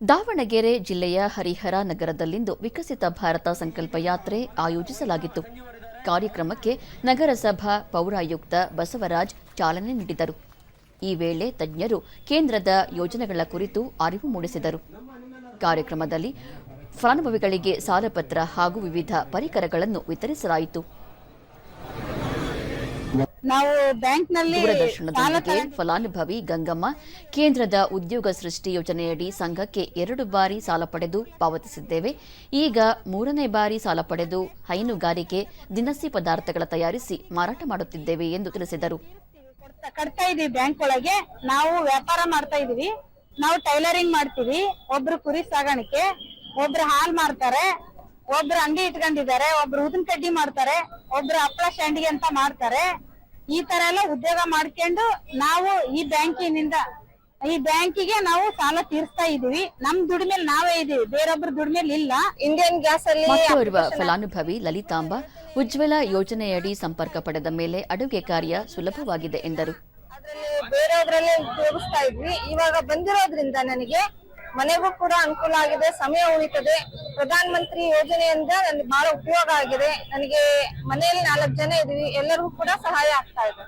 ದಾವಣಗೆರೆ ಜಿಲ್ಲೆಯ ಹರಿಹರ ನಗರದಲ್ಲಿಂದು ವಿಕಸಿತ ಭಾರತ ಸಂಕಲ್ಪ ಯಾತ್ರೆ ಆಯೋಜಿಸಲಾಗಿತ್ತು. ಕಾರ್ಯಕ್ರಮಕ್ಕೆ ನಗರಸಭಾ ಪೌರಾಯುಕ್ತ ಬಸವರಾಜ್ ಚಾಲನೆ ನೀಡಿದರು. ಈ ವೇಳೆ ತಜ್ಞರು ಕೇಂದ್ರದ ಯೋಜನೆಗಳ ಕುರಿತು ಅರಿವು ಮೂಡಿಸಿದರು. ಕಾರ್ಯಕ್ರಮದಲ್ಲಿ ಫಲಾನುಭವಿಗಳಿಗೆ ಸಾಲಪತ್ರ ಹಾಗೂ ವಿವಿಧ ಪರಿಕರಗಳನ್ನು ವಿತರಿಸಲಾಯಿತು. ನಾವು ಬ್ಯಾಂಕ್ನಲ್ಲಿ ದೂರದರ್ಶನದೊಂದಿಗೆ ಫಲಾನುಭವಿ ಗಂಗಮ್ಮ ಕೇಂದ್ರದ ಉದ್ಯೋಗ ಸೃಷ್ಟಿ ಯೋಜನೆಯಡಿ ಸಂಘಕ್ಕೆ ಎರಡು ಬಾರಿ ಸಾಲ ಪಡೆದು ಪಾವತಿಸಿದ್ದೇವೆ. ಈಗ ಮೂರನೇ ಬಾರಿ ಸಾಲ ಪಡೆದು ಹೈನುಗಾರಿಕೆ ದಿನಸಿ ಪದಾರ್ಥಗಳ ತಯಾರಿಸಿ ಮಾರಾಟ ಮಾಡುತ್ತಿದ್ದೇವೆ ಎಂದು ತಿಳಿಸಿದರು. ಕಟ್ತಾ ಇದೀವಿ ಬ್ಯಾಂಕ್ ಒಳಗೆ. ನಾವು ವ್ಯಾಪಾರ ಮಾಡ್ತಾ ಇದೀವಿ. ನಾವು ಟೈಲರಿಂಗ್ ಮಾಡ್ತೀವಿ. ಒಬ್ರು ಕುರಿ ಸಾಗಾಣಿಕೆ ಒಬ್ರು ಹಾಲ್ ಮಾರ್ತಾರೆ ಒಬ್ರು ಅಂಗಡಿ ಇಟ್ಕೊಂಡಿದ್ದಾರೆ ಒಬ್ರು ಉದಿನ ಕಡ್ಡಿ ಮಾಡ್ತಾರೆ ಒಬ್ರು ಹಪ್ಪಳ ಶಾಂಡಿಗೆ ಅಂತ ಮಾಡ್ತಾರೆ ಈ ತರ ಎಲ್ಲ ಉದ್ಯೋಗ ಮಾಡ್ಕೊಂಡು ನಾವು ಈ ಬ್ಯಾಂಕಿನಿಂದ ಈ ಬ್ಯಾಂಕಿಗೆ ನಾವು ಸಾಲ ತೀರಿಸ್ತಾ ಇದೀವಿ. ನಮ್ ದುಡಿಮೇಲೆ ನಾವೇ ಇದೀವಿ. ಬೇರೊಬ್ರು ದುಡಿಮೇಲೆ ಇಲ್ಲ. ಇಂಡಿಯನ್ ಗ್ಯಾಸ್ ಅಲ್ಲಿ ಮತ್ತೋರ್ವ ಫಲಾನುಭವಿ ಲಲಿತಾಂಬ ಉಜ್ವಲ ಯೋಜನೆಯಡಿ ಸಂಪರ್ಕ ಪಡೆದ ಮೇಲೆ ಅಡುಗೆ ಕಾರ್ಯ ಸುಲಭವಾಗಿದೆ ಎಂದರು. ಬೇರೆಯವರಲ್ಲಿ ಬೇರೆಯವ್ರಲ್ಲಿ ಉಪಯೋಗಿಸ್ತಾ ಇದ್ವಿ. ಇವಾಗ ಬಂದಿರೋದ್ರಿಂದ ನನಗೆ ಮನೆಗೂ ಕೂಡ ಅನುಕೂಲ ಆಗಿದೆ ಸಮಯ ಉಳಿತದೆ. ಪ್ರಧಾನ ಮಂತ್ರಿ ಯೋಜನೆಯಿಂದ ನನಗೆ ಬಹಳ ಉಪಯೋಗ ಆಗಿದೆ. ನನಗೆ ಮನೆಯಲ್ಲಿ ನಾಲ್ಕು ಜನ ಇದೀವಿ ಎಲ್ಲರಿಗೂ ಕೂಡ ಸಹಾಯ ಆಗ್ತಾ ಇದೆ.